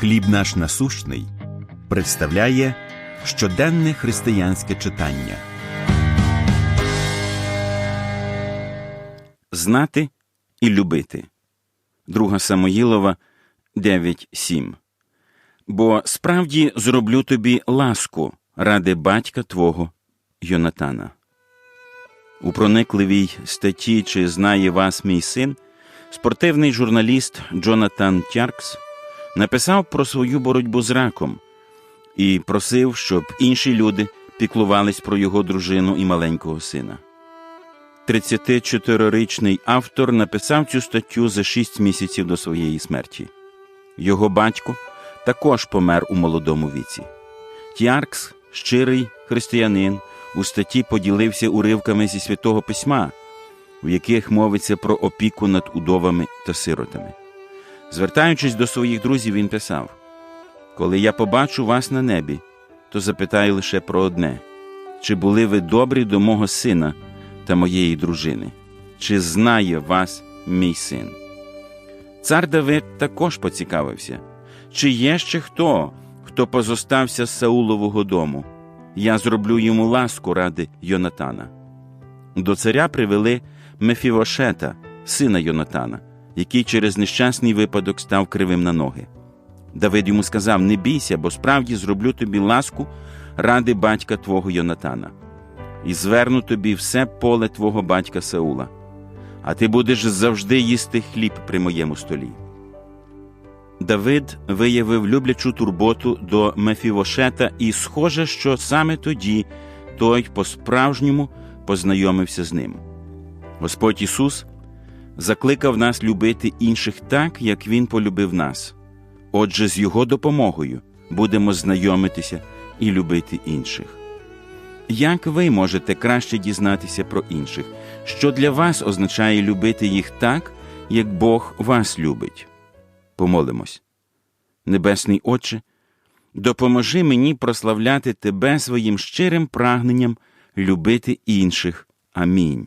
Хліб наш насущний представляє щоденне християнське читання. Знати і любити. 2 Самоїлова 9.7 Бо справді зроблю тобі ласку ради батька твого Йонатана. У проникливій статті Чи знає вас мій син спортивний журналіст Джонатан Тяркс написав про свою боротьбу з раком і просив, щоб інші люди піклувались про його дружину і маленького сина. 34-річний автор написав цю статтю за 6 місяців до своєї смерті. Його батько також помер у молодому віці. Тіаркс, щирий християнин, у статті поділився уривками зі святого письма, в яких мовиться про опіку над удовами та сиротами. Звертаючись до своїх друзів, він писав: Коли я побачу вас на небі, то запитаю лише про одне: чи були ви добрі до мого сина та моєї дружини? Чи знає вас мій син? Цар Давид також поцікавився, чи є ще хто, хто позостався з Саулового дому? Я зроблю йому ласку ради Йонатана. До царя привели Мефівошета, сина Йонатана, який через нещасний випадок став кривим на ноги. Давид йому сказав: Не бійся, бо справді зроблю тобі ласку ради батька твого Йонатана, і зверну тобі все поле твого батька Саула, а ти будеш завжди їсти хліб при моєму столі. Давид виявив люблячу турботу до Мефівошета, і схоже, що саме тоді той по-справжньому познайомився з ним. Господь Ісус закликав нас любити інших так, як Він полюбив нас. Отже, з Його допомогою будемо знайомитися і любити інших. Як ви можете краще дізнатися про інших, що для вас означає любити їх так, як Бог вас любить? Помолимось. Небесний Отче, допоможи мені прославляти Тебе своїм щирим прагненням любити інших. Амінь.